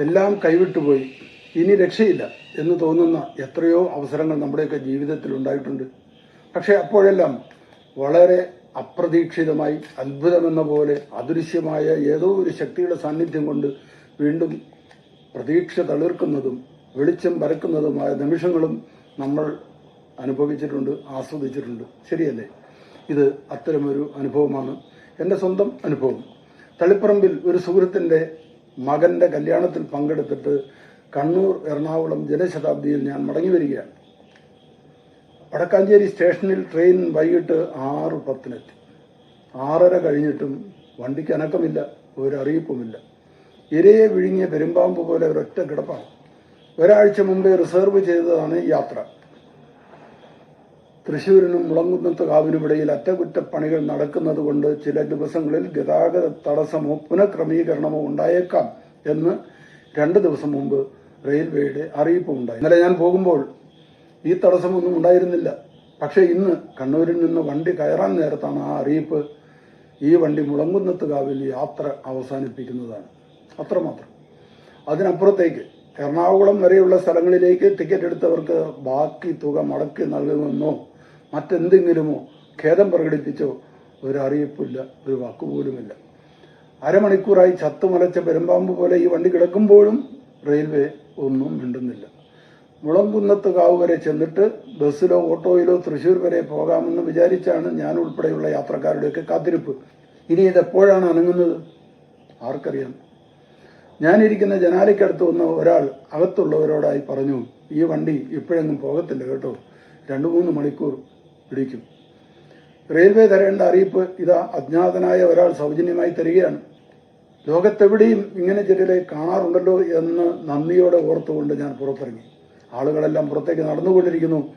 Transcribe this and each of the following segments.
എല്ലാം കൈവിട്ടുപോയി. ഇനി രക്ഷയില്ല എന്ന് തോന്നുന്ന എത്രയോ അവസരങ്ങൾ നമ്മുടെയൊക്കെ ജീവിതത്തിൽ ഉണ്ടായിട്ടുണ്ട്. പക്ഷെ അപ്പോഴെല്ലാം വളരെ അപ്രതീക്ഷിതമായി അത്ഭുതമെന്ന പോലെ അദൃശ്യമായ ഏതോ ഒരു ശക്തിയുടെ സാന്നിധ്യം കൊണ്ട് വീണ്ടും പ്രതീക്ഷ തളിർക്കുന്നതും വെളിച്ചം പരക്കുന്നതുമായ നിമിഷങ്ങളും നമ്മൾ അനുഭവിച്ചിട്ടുണ്ട് ആസ്വദിച്ചിട്ടുണ്ട്. ശരിയല്ലേ? ഇത് അത്തരമൊരു അനുഭവമാണ്. എന്റെ സ്വന്തം അനുഭവം. തളിപ്പറമ്പിൽ ഒരു സുഹൃത്തിന്റെ മകന്റെ കല്യാണത്തിൽ പങ്കെടുത്തിട്ട് കണ്ണൂർ എറണാകുളം ജനശതാബ്ദിയിൽ ഞാൻ മടങ്ങി വരികയാണ്. വടക്കാഞ്ചേരി സ്റ്റേഷനിൽ ട്രെയിൻ വൈകിട്ട് ആറ് പത്തിനെത്തി. ആറര കഴിഞ്ഞിട്ടും വണ്ടിക്ക് അനക്കമില്ല ഒരറിയിപ്പുമില്ല. ഇരയെ വിഴുങ്ങിയ പെരുമ്പാമ്പ് പോലെ ഒരൊറ്റ കിടപ്പാണ്. ഒരാഴ്ച മുമ്പേ റിസർവ് ചെയ്തതാണ് യാത്ര. തൃശൂരിനും മുളങ്കുന്നത്ത് കാവിനുമിടയിൽ അറ്റകുറ്റപ്പണികൾ നടക്കുന്നത് കൊണ്ട് ചില ദിവസങ്ങളിൽ ഗതാഗത തടസ്സമോ പുനഃക്രമീകരണമോ ഉണ്ടായേക്കാം എന്ന് രണ്ട് ദിവസം മുമ്പ് റെയിൽവേയുടെ അറിയിപ്പ് ഉണ്ടായി. ഇന്നലെ ഞാൻ പോകുമ്പോൾ ഈ തടസ്സമൊന്നും ഉണ്ടായിരുന്നില്ല. പക്ഷേ ഇന്ന് കണ്ണൂരിൽ നിന്ന് വണ്ടി കയറാൻ നേരത്താണ് ആ അറിയിപ്പ്. ഈ വണ്ടി മുളങ്കുന്നത്ത് കാവിൽ യാത്ര അവസാനിപ്പിക്കുന്നതാണ്. അത്രമാത്രം. അതിനപ്പുറത്തേക്ക് എറണാകുളം വരെയുള്ള സ്ഥലങ്ങളിലേക്ക് ടിക്കറ്റ് എടുത്തവർക്ക് ബാക്കി തുക മടക്കി നൽകുമെന്നോ മറ്റെന്തെങ്കിലുമോ ഖേദം പ്രകടിപ്പിച്ചോ ഒരു അറിയിപ്പില്ല ഒരു വാക്കുപോലുമില്ല. അരമണിക്കൂറായി ചത്തുമലച്ച പെരുമ്പാമ്പ് പോലെ ഈ വണ്ടി കിടക്കുമ്പോഴും റെയിൽവേ ഒന്നും മിണ്ടുന്നില്ല. മുളംകുന്നത്ത് കാവ് വരെ ചെന്നിട്ട് ബസ്സിലോ ഓട്ടോയിലോ തൃശ്ശൂർ വരെ പോകാമെന്ന് വിചാരിച്ചാണ് ഞാൻ ഉൾപ്പെടെയുള്ള യാത്രക്കാരുടെയൊക്കെ കാത്തിരിപ്പ്. ഇനി ഇതെപ്പോഴാണ് അനങ്ങുന്നത്? ആർക്കറിയാം. ഞാനിരിക്കുന്ന ജനാലയ്ക്കടുത്ത് വന്ന ഒരാൾ അകത്തുള്ളവരോടായി പറഞ്ഞു ഈ വണ്ടി ഇപ്പോഴെങ്ങും പോകത്തില്ല കേട്ടോ. രണ്ടു മൂന്ന് മണിക്കൂർ പിടിക്കും. റെയിൽവേ തരേണ്ട അറിയിപ്പ് ഇതാ അജ്ഞാതനായ ഒരാൾ സൗജന്യമായി തരികയാണ്. ലോകത്തെവിടെയും ഇങ്ങനെ ചിലരെ കാണാറുണ്ടല്ലോ എന്ന് നന്ദിയോടെ ഓർത്തുകൊണ്ട് ഞാൻ പുറത്തിറങ്ങി. ആളുകളെല്ലാം പുറത്തേക്ക് നടന്നുകൊണ്ടിരിക്കുന്നു.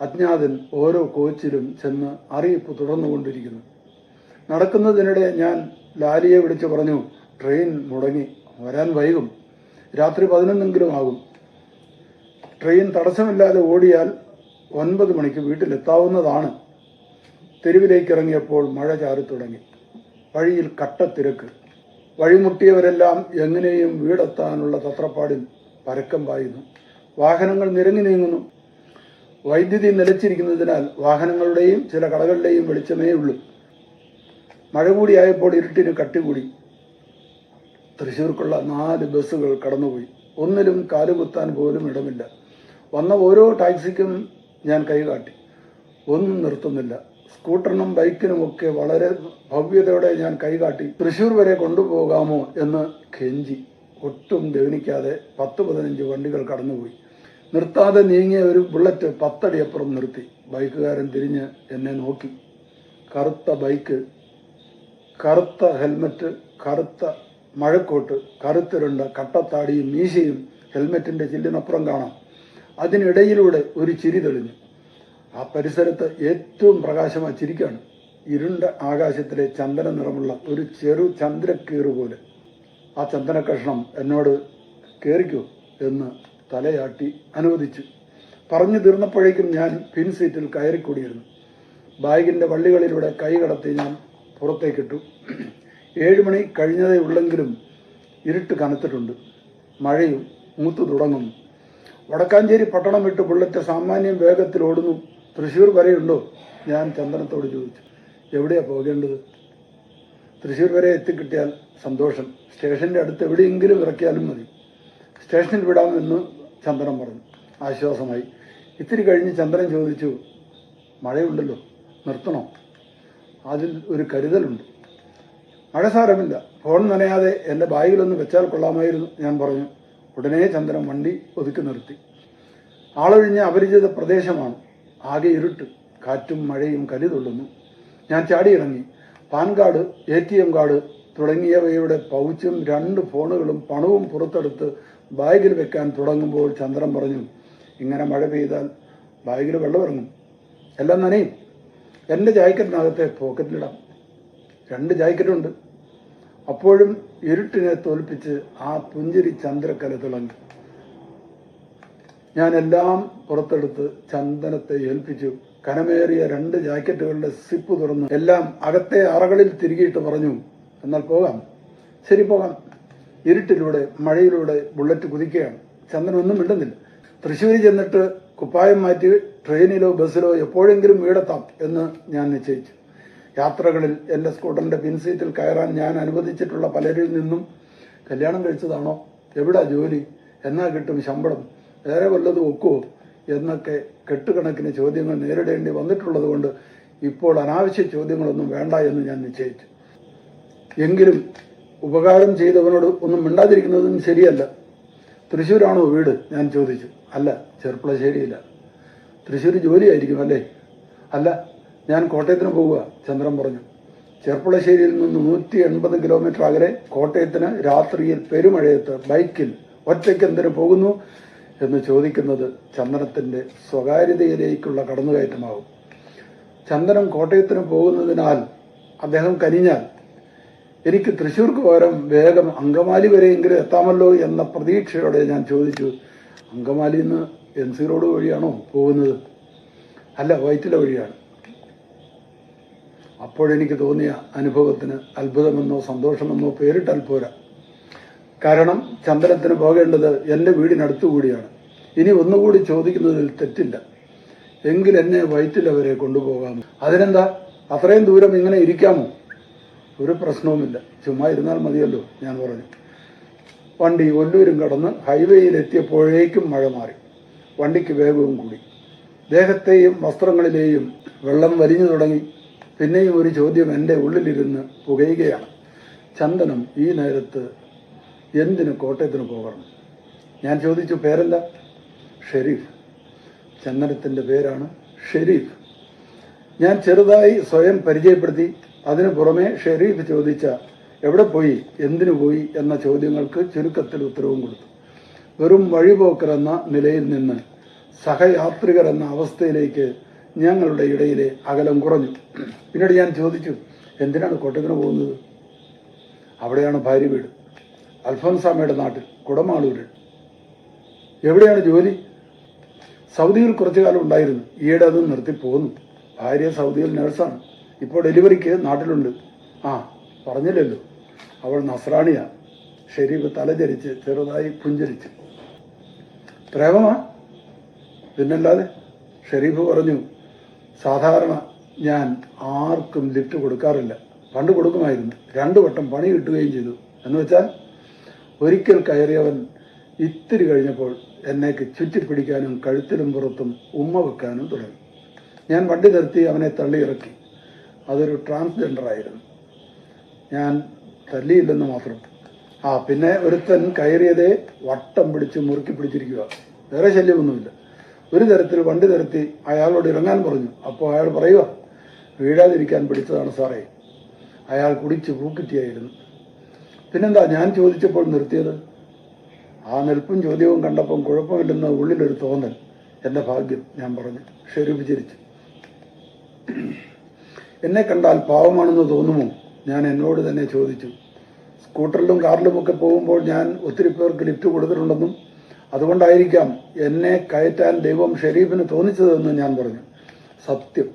അജ്ഞാതൻ ഓരോ കോച്ചിലും ചെന്ന് അറിയിപ്പ് തുടർന്നുകൊണ്ടിരിക്കുന്നു. നടക്കുന്നതിനിടെ ഞാൻ ലാലിയെ വിളിച്ചു പറഞ്ഞു ട്രെയിൻ മുടങ്ങി. വരാൻ വൈകും. രാത്രി പതിനൊന്നെങ്കിലും ആകും. ട്രെയിൻ തടസ്സമില്ലാതെ ഓടിയാൽ ഒൻപത് മണിക്ക് വീട്ടിലെത്താവുന്നതാണ്. തെരുവിലേക്ക് ഇറങ്ങിയപ്പോൾ മഴ ചാറി തുടങ്ങി. വഴിയിൽ കട്ടത്തിരക്ക്. വഴിമുട്ടിയവരെല്ലാം എങ്ങനെയും വീടെത്താനുള്ള തത്രപ്പാടിൽ പരക്കം പായുന്നു. വാഹനങ്ങൾ നിരങ്ങി നീങ്ങുന്നു. വൈദ്യുതി നിലച്ചിരിക്കുന്നതിനാൽ വാഹനങ്ങളുടെയും ചില കടകളുടെയും വെളിച്ചമേ ഉള്ളൂ. മഴ കൂടിയായപ്പോൾ ഇരുട്ടിന് കട്ടികൂടി. തൃശ്ശൂർക്കുള്ള നാല് ബസ്സുകൾ കടന്നുപോയി. ഒന്നിലും കാലുകുത്താൻ പോലും ഇടമില്ല. വന്ന ഓരോ ടാക്സിക്കും ഞാൻ കൈകാട്ടി ഒന്നും നിർത്തുന്നില്ല. സ്കൂട്ടറിനും ബൈക്കിനുമൊക്കെ വളരെ ഭവ്യതയോടെ ഞാൻ കൈകാട്ടി തൃശ്ശൂർ വരെ കൊണ്ടുപോകാമോ എന്ന് കെഞ്ചി. ഒട്ടും ഗവനിക്കാതെ പത്ത് പതിനഞ്ച് വണ്ടികൾ കടന്നുപോയി. നിർത്താതെ നീങ്ങിയ ഒരു ബുള്ളറ്റ് പത്തടിയപ്പുറം നിർത്തി. ബൈക്കുകാരൻ തിരിഞ്ഞ് എന്നെ നോക്കി. കറുത്ത ബൈക്ക് കറുത്ത ഹെൽമറ്റ് കറുത്ത മഴക്കോട്ട് കറുത്തിരുണ്ട കട്ടത്താടിയും മീശയും ഹെൽമെറ്റിന്റെ ചില്ലിനപ്പുറം കാണാം. അതിനിടയിലൂടെ ഒരു ചിരി തെളിഞ്ഞു. ആ പരിസരത്ത് ഏറ്റവും പ്രകാശമായ ചിരിക്കാണ്. ഇരുണ്ട ആകാശത്തിലെ ചന്ദന നിറമുള്ള ഒരു ചെറു ചന്ദ്രക്കീറ് പോലെ. ആ ചന്ദന കഷ്ണം എന്നോട് കേറിക്കോ എന്ന് തലയാട്ടി അനുവദിച്ചു. പറഞ്ഞു തീർന്നപ്പോഴേക്കും ഞാൻ പിൻ സീറ്റിൽ കയറിക്കൂടിയിരുന്നു. ബാഗിന്റെ വള്ളികളിലൂടെ കൈ കടത്തി ഞാൻ പുറത്തേക്കിട്ടു. ഏഴുമണി കഴിഞ്ഞതേ ഉള്ളെങ്കിലും ഇരുട്ട് കനത്തിട്ടുണ്ട്. മഴയും മൂത്തു തുടങ്ങുന്നു. വടക്കാഞ്ചേരി പട്ടണം വിട്ട് ബുള്ളറ്റ് സാമാന്യം വേഗത്തിൽ ഓടുന്നു. തൃശ്ശൂർ വരെയുണ്ടോ? ഞാൻ ചന്ദനത്തോട് ചോദിച്ചു. എവിടെയാ പോകേണ്ടത്? തൃശ്ശൂർ വരെ എത്തിക്കിട്ടിയാൽ സന്തോഷം. സ്റ്റേഷന്റെ അടുത്ത് എവിടെയെങ്കിലും ഇറക്കിയാലും മതി. സ്റ്റേഷനിൽ വിടാമെന്ന് ചന്ദനം പറഞ്ഞു. ആശ്വാസമായി. ഇത്തിരി കഴിഞ്ഞ് ചന്ദ്രൻ ചോദിച്ചു മഴയുണ്ടല്ലോ? നിർത്തണോ? അതിൽ ഒരു കരുതലുണ്ട്. മഴ സാരമില്ല. ഫോൺ നനയാതെ എന്റെ ബാഗിലൊന്ന് വെച്ചാൽ കൊള്ളാമായിരുന്നു ഞാൻ പറഞ്ഞു. ഉടനെ ചന്ദ്രൻ വണ്ടി ഒതുക്കി നിർത്തി. ആളൊഴിഞ്ഞ അപരിചിത പ്രദേശമാണ്. ആകെ ഇരുട്ട്. കാറ്റും മഴയും കലിതുള്ളുന്നു ഞാൻ ചാടിയിറങ്ങി. PAN card A T M card തുടങ്ങിയവയുടെ പൗച്ചും രണ്ട് ഫോണുകളും പണവും പുറത്തെടുത്ത് ബാഗിൽ വെക്കാൻ തുടങ്ങുമ്പോൾ ചന്ദ്രൻ പറഞ്ഞു ഇങ്ങനെ മഴ പെയ്താൽ ബാഗിൽ വെള്ളമിറങ്ങും എല്ലാം നനയും. എന്റെ ജാക്കറ്റിനകത്തെ പോക്കറ്റിലിടാം. രണ്ട് ജാക്കറ്റുണ്ട്. അപ്പോഴും ഇരുട്ടിനെ തോൽപ്പിച്ച് ആ പുഞ്ചിരി ചന്ദ്രക്കല തിളങ്ങി. ഞാനെല്ലാം പുറത്തെടുത്ത് ചന്ദനത്തെ ഏൽപ്പിച്ചു. കനമേറിയ രണ്ട് ജാക്കറ്റുകളുടെ സിപ്പ് തുറന്നു എല്ലാം അകത്തെ അറകളിൽ തിരികിയിട്ട് പറഞ്ഞു എന്നാൽ പോകാം. ശരി പോകാം. ഇരുട്ടിലൂടെ മഴയിലൂടെ ബുള്ളറ്റ് കുതിക്കുകയാണ്. ചന്ദനം ഒന്നും മിണ്ടുന്നില്ല. തൃശ്ശൂരിൽ ചെന്നിട്ട് കുപ്പായം മാറ്റി ട്രെയിനിലോ ബസ്സിലോ എപ്പോഴെങ്കിലും വീടെത്താം എന്ന് ഞാൻ നിശ്ചയിച്ചു. യാത്രകളിൽ എന്റെ സ്കൂട്ടറിന്റെ പിൻസീറ്റിൽ കയറാൻ ഞാൻ അനുവദിച്ചിട്ടുള്ള പലരിൽ നിന്നും കല്യാണം കഴിച്ചതാണോ? എവിടാ ജോലി? എന്നാ കിട്ടും ശമ്പളം? വേറെ വല്ലതും ഒക്കുവോ? എന്നൊക്കെ കെട്ടുകണക്കിന് ചോദ്യങ്ങൾ നേരിടേണ്ടി വന്നിട്ടുള്ളത് കൊണ്ട് ഇപ്പോൾ അനാവശ്യ ചോദ്യങ്ങളൊന്നും വേണ്ട എന്ന് ഞാൻ നിശ്ചയിച്ചു. എങ്കിലും ഉപകാരം ചെയ്തവനോട് ഒന്നും മിണ്ടാതിരിക്കുന്നതും ശരിയല്ല. തൃശ്ശൂരാണോ വീട്? ഞാൻ ചോദിച്ചു. അല്ല ചെറുപ്പളശ്ശേരിയില്ല തൃശ്ശൂർ ജോലിയായിരിക്കും അല്ലേ? അല്ല ഞാൻ കോട്ടയത്തിന് പോവുക ചന്ദ്രൻ പറഞ്ഞു. ചെർപ്പുളശ്ശേരിയിൽ നിന്ന് നൂറ്റി എൺപത് കിലോമീറ്റർ അകലെ കോട്ടയത്തിന് രാത്രിയിൽ പെരുമഴയത്ത് ബൈക്കിൽ ഒറ്റയ്ക്ക് എന്തിനു പോകുന്നു എന്ന് ചോദിക്കുന്നത് ചന്ദനത്തിന്റെ സ്വകാര്യതയിലേക്കുള്ള കടന്നുകയറ്റമാകും ചന്ദനം കോട്ടയത്തിന് പോകുന്നതിനാൽ അദ്ദേഹം കനിഞ്ഞാൽ എനിക്ക് തൃശ്ശൂർക്ക് പകരം വേഗം അങ്കമാലി വരെയെങ്കിലും എത്താമല്ലോ എന്ന പ്രതീക്ഷയോടെ ഞാൻ ചോദിച്ചു അങ്കമാലിന്ന് എൻ സി റോഡ് വഴിയാണോ പോകുന്നത്? അല്ല വൈറ്റില വഴിയാണ്. അപ്പോഴെനിക്ക് തോന്നിയ അനുഭവത്തിന് അത്ഭുതമെന്നോ സന്തോഷമെന്നോ പേരിട്ടാൽ പോരാ. കാരണം ചന്ദനത്തിന് പോകേണ്ടത് എന്റെ വീടിനടുത്തുകൂടിയാണ് ഇനി ഒന്നുകൂടി ചോദിക്കുന്നതിൽ തെറ്റില്ല. എങ്കിൽ എന്നെ വയറ്റിൽ വരെ കൊണ്ടുപോകാം അതിനെന്താ? അത്രയും ദൂരം ഇങ്ങനെ ഇരിക്കാമോ? ഒരു പ്രശ്നവുമില്ല. ചുമ്മാ ഇരുന്നാൽ മതിയല്ലോ ഞാൻ പറഞ്ഞു. വണ്ടി ഒല്ലൂരും കടന്ന് ഹൈവേയിൽ എത്തിയപ്പോഴേക്കും മഴ മാറി. വണ്ടിക്ക് വേഗവും കൂടി. ദേഹത്തെയും വസ്ത്രങ്ങളിലെയും വെള്ളം വലിഞ്ഞു തുടങ്ങി. പിന്നെയും ഒരു ചോദ്യം എന്റെ ഉള്ളിലിരുന്ന് പുകയുകയാണ്. ചന്ദനം ഈ നേരത്ത് എന്തിന് കോട്ടയത്തിന് പോകണം? ഞാൻ ചോദിച്ചു പേരെന്താ? ഷെരീഫ്. ചന്ദനത്തിന്റെ പേരാണ് ഷെരീഫ്. ഞാൻ ചെറുതായി സ്വയം പരിചയപ്പെടുത്തി അതിനു പുറമെ ഷെരീഫ് ചോദിച്ച എവിടെ പോയി എന്തിനു പോയി എന്ന ചോദ്യങ്ങൾക്ക് ചുരുക്കത്തിൽ ഉത്തരവും കൊടുത്തു. വെറും വഴിപോക്കർ എന്ന നിലയിൽ നിന്ന് സഹയാത്രികർ എന്ന അവസ്ഥയിലേക്ക് ഞങ്ങളുടെ ഇടയിലെ അകലം കുറഞ്ഞു പിന്നീട് ഞാൻ ചോദിച്ചു എന്തിനാണ് കോട്ടയത്തിന് പോകുന്നത്? അവിടെയാണ് ഭാര്യ വീട്. അൽഫോൻസാമയുടെ നാട്ടിൽ കുടമാളൂരിൽ എവിടെയാണ് ജോലി? സൗദിയിൽ കുറച്ചു കാലം ഉണ്ടായിരുന്നു. ഈയിടെ അത് നിർത്തി പോന്നു. ഭാര്യ സൗദിയിൽ നഴ്സാണ്. ഇപ്പോൾ ഡെലിവറിക്ക് നാട്ടിലുണ്ട്. ആ പറഞ്ഞില്ലല്ലോ. അവൾ നസ്രാണിയാണ് ഷെരീഫ് തലചരിച്ച് ചെറുതായി പുഞ്ചരിച്ചു. പ്രേമമാ? പിന്നല്ലാതെ? ഷെരീഫ് പറഞ്ഞു സാധാരണ ഞാൻ ആർക്കും ലിഫ്റ്റ് കൊടുക്കാറില്ല. പണ്ട് കൊടുക്കുമായിരുന്നു. രണ്ടു വട്ടം പണി കിട്ടുകയും ചെയ്തു. എന്ന് വെച്ചാൽ ഒരിക്കൽ കയറിയവൻ ഇത്തിരി കഴിഞ്ഞപ്പോൾ എന്നേക്ക് ചുറ്റിപ്പിടിക്കാനും കഴുത്തിലും പുറത്തും ഉമ്മ വെക്കാനും തുടങ്ങി. ഞാൻ വണ്ടി നിർത്തി അവനെ തള്ളി ഇറക്കി. അതൊരു ട്രാൻസ്ജെൻഡർ ആയിരുന്നു. ഞാൻ തല്ലിയില്ലെന്ന് മാത്രം. ആ പിന്നെ ഒരുത്തൻ കയറിയതേ വട്ടം പിടിച്ച് മുറുക്കി പിടിച്ചിരിക്കുക. വേറെ ശല്യമൊന്നുമില്ല. ഒരു തരത്തിൽ വണ്ടി നിർത്തി അയാളോട് ഇറങ്ങാൻ പറഞ്ഞു. അപ്പോൾ അയാൾ പറയുക വീഴാതിരിക്കാൻ പിടിച്ചതാണ് സാറേ. അയാൾ കുടിച്ച് പൂക്കിറ്റിയായിരുന്നു. പിന്നെന്താ ഞാൻ ചോദിച്ചപ്പോൾ നിർത്തിയത്? ആ നിൽപ്പും ചോദ്യവും കണ്ടപ്പം കുഴപ്പമില്ലെന്ന് ഉള്ളിലൊരു തോന്നൽ. എന്റെ ഭാഗ്യം ഞാൻ പറഞ്ഞു. ഷെരീഫ് എന്നെ കണ്ടാൽ പാവമാണെന്ന് തോന്നുമോ? ഞാൻ എന്നോട് തന്നെ ചോദിച്ചു. സ്കൂട്ടറിലും കാറിലുമൊക്കെ പോകുമ്പോൾ ഞാൻ ഒത്തിരി പേർക്ക് ലിഫ്റ്റ് കൊടുത്തിട്ടുണ്ടെന്നും അതുകൊണ്ടായിരിക്കാം എന്നെ കയറ്റാൻ ദൈവം ഷെരീഫിന് തോന്നിച്ചതെന്ന് ഞാൻ പറഞ്ഞു. സത്യം.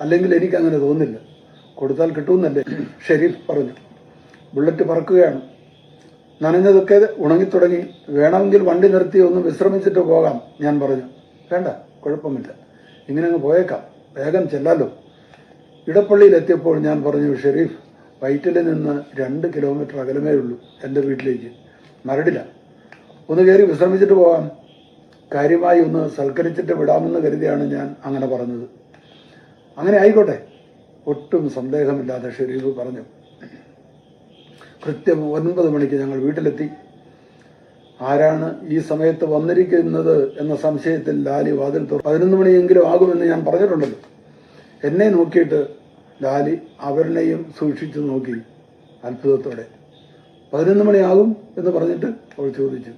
അല്ലെങ്കിൽ എനിക്ക് അങ്ങനെ തോന്നില്ല. കൊടുത്താൽ കിട്ടുമെന്നല്ലേ ഷെരീഫ് പറഞ്ഞു. ബുള്ളറ്റ് പറക്കുകയാണ്. നനഞ്ഞതൊക്കെ ഉണങ്ങിത്തുടങ്ങി വേണമെങ്കിൽ വണ്ടി നിർത്തി ഒന്ന് വിശ്രമിച്ചിട്ട് പോകാം ഞാൻ പറഞ്ഞു. വേണ്ട കുഴപ്പമില്ല. ഇങ്ങനെ അങ്ങ് പോയേക്കാം. വേഗം ചെല്ലാലോ. ഇടപ്പള്ളിയിലെത്തിയപ്പോൾ ഞാൻ പറഞ്ഞു ഷെരീഫ് വൈറ്റിൽ നിന്ന് രണ്ട് കിലോമീറ്റർ അകലമേ ഉള്ളൂ എന്റെ വീട്ടിലേക്ക്. മരടില്ല. ഒന്ന് കയറി വിശ്രമിച്ചിട്ട് പോകാം കാര്യമായി ഒന്ന് സൽക്കരിച്ചിട്ട് വിടാമെന്ന് കരുതിയാണ് ഞാൻ അങ്ങനെ പറഞ്ഞത്. അങ്ങനെ ആയിക്കോട്ടെ. ഒട്ടും സന്ദേഹമില്ലാതെ ഷെരീഫ് പറഞ്ഞു. കൃത്യം ഒൻപത് മണിക്ക് ഞങ്ങൾ വീട്ടിലെത്തി. ആരാണ് ഈ സമയത്ത് വന്നിരിക്കുന്നത് എന്ന സംശയത്തിൽ ലാലി വാതിൽ തുറ പതിനൊന്ന് മണിയെങ്കിലും ആകുമെന്ന് ഞാൻ പറഞ്ഞിട്ടുണ്ടല്ലോ. എന്നെ നോക്കിയിട്ട് ലാലി അവരിനെയും സൂക്ഷിച്ചു നോക്കി അത്ഭുതത്തോടെ. പതിനൊന്ന് മണിയാകും എന്ന് പറഞ്ഞിട്ട് അവൾ ചോദിച്ചു.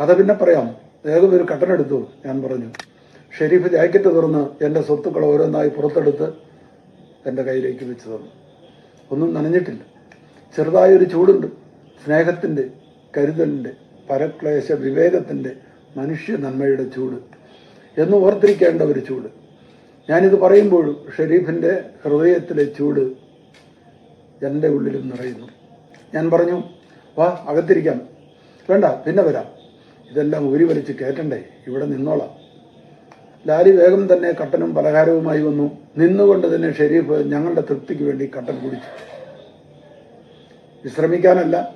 കഥ പിന്നെ പറയാം. വേഗം ഒരു കട്ടനെടുത്തു ഞാൻ പറഞ്ഞു. ഷെരീഫ് ജാക്കറ്റ് തുറന്ന് എന്റെ സ്വത്തുക്കൾ ഓരോന്നായി പുറത്തെടുത്ത് എന്റെ കയ്യിലേക്ക് വെച്ച് തന്നു. ഒന്നും നനഞ്ഞിട്ടില്ല. ചെറുതായൊരു ചൂടുണ്ട്. സ്നേഹത്തിന്റെ കരുതലിന്റെ പരക്ലേശ വിവേകത്തിന്റെ മനുഷ്യ നന്മയുടെ ചൂട്. എന്ന് ഓർത്തിരിക്കേണ്ട ഒരു ചൂട്. ഞാനിത് പറയുമ്പോഴും ഷെരീഫിന്റെ ഹൃദയത്തിലെ ചൂട് എന്റെ ഉള്ളിലും നിറയുന്നു. ഞാൻ പറഞ്ഞു വാ അകത്തിരിക്കാം. വേണ്ട പിന്നെ വരാം. ഇതെല്ലാം ഊരി വലിച്ച് കയറ്റണ്ടേ ഇവിടെ നിന്നോളാം. ലാലി വേഗം തന്നെ കട്ടനും പലഹാരവുമായി വന്നു. നിന്നുകൊണ്ട് തന്നെ ഷെരീഫ് ഞങ്ങളുടെ തൃപ്തിക്ക് വേണ്ടി കട്ടൻ കുടിച്ചു. വിശ്രമിക്കാനല്ല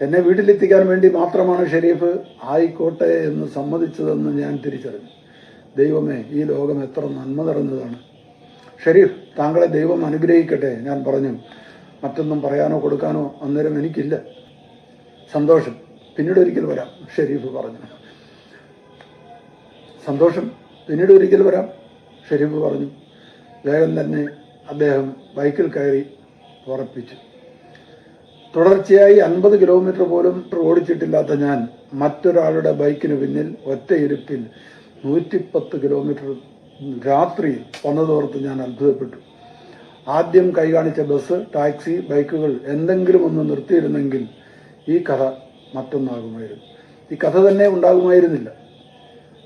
എന്നെ വീട്ടിലെത്തിക്കാൻ വേണ്ടി മാത്രമാണ് ഷെരീഫ് ആയിക്കോട്ടെ എന്ന് സമ്മതിച്ചതെന്ന് ഞാൻ തിരിച്ചറിഞ്ഞു. ദൈവമേ ഈ ലോകം എത്ര നന്മ നിറഞ്ഞതാണ്. ഷെരീഫ് താങ്കളെ ദൈവം അനുഗ്രഹിക്കട്ടെ ഞാൻ പറഞ്ഞു. മറ്റൊന്നും പറയാനോ കൊടുക്കാനോ അന്നേരം എനിക്കില്ല. സന്തോഷം. പിന്നീട് ഒരിക്കൽ വരാം ഷെരീഫ് പറഞ്ഞു. സന്തോഷം പിന്നീട് ഒരിക്കൽ വരാം ഷെരീഫ് പറഞ്ഞു. വേഗം തന്നെ അദ്ദേഹം ബൈക്കിൽ കയറി ഉറപ്പിച്ചു. തുടർച്ചയായി അൻപത് കിലോമീറ്റർ പോലും ഓടിച്ചിട്ടില്ലാത്ത ഞാൻ മറ്റൊരാളുടെ ബൈക്കിന് പിന്നിൽ ഒറ്റയിരുപ്പിൽ നൂറ്റിപ്പത്ത് കിലോമീറ്റർ രാത്രി വന്നതോർത്ത് ഞാൻ അത്ഭുതപ്പെട്ടു. ആദ്യം കൈ കാണിച്ച ബസ് ടാക്സി ബൈക്കുകൾ എന്തെങ്കിലും ഒന്ന് നിർത്തിയിരുന്നെങ്കിൽ ഈ കഥ മറ്റൊന്നാകുമായിരുന്നു. ഈ കഥ തന്നെ ഉണ്ടാകുമായിരുന്നില്ല.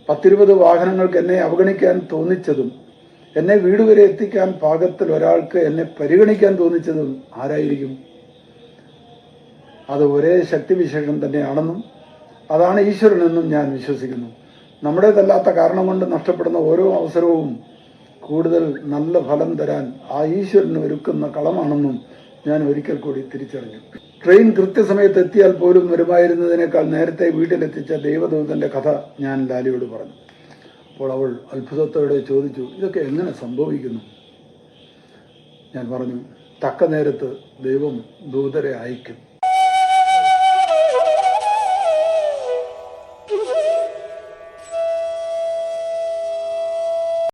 പത്തിരുപത് വാഹനങ്ങൾക്ക് എന്നെ അവഗണിക്കാൻ തോന്നിച്ചതും എന്നെ വീട് വരെ എത്തിക്കാൻ പാകത്തിൽ ഒരാൾക്ക് എന്നെ പരിഗണിക്കാൻ തോന്നിച്ചതും ആരായിരിക്കും? അത് ഒരേ ശക്തിവിശേഷം തന്നെയാണെന്നും അതാണ് ഈശ്വരനെന്നും ഞാൻ വിശ്വസിക്കുന്നു. നമ്മുടേതല്ലാത്ത കാരണം കൊണ്ട് നഷ്ടപ്പെടുന്ന ഓരോ അവസരവും കൂടുതൽ നല്ല ഫലം തരാൻ ആ ഈശ്വരന് ഒരുക്കുന്ന കളമാണെന്നും ഞാൻ ഒരിക്കൽ കൂടി തിരിച്ചറിഞ്ഞു. ട്രെയിൻ കൃത്യസമയത്ത് എത്തിയാൽ പോലും വരുമായിരുന്നതിനേക്കാൾ നേരത്തെ വീട്ടിലെത്തിച്ച ദൈവദൂതന്റെ കഥ ഞാൻ ലാലിയോട് പറഞ്ഞു. അപ്പോൾ അവൾ അത്ഭുതത്തോടെ ചോദിച്ചു ഇതൊക്കെ എങ്ങനെ സംഭവിക്കുന്നു? ഞാൻ പറഞ്ഞു തക്ക നേരത്ത് ദൈവം ദൂതരെ അയക്കും.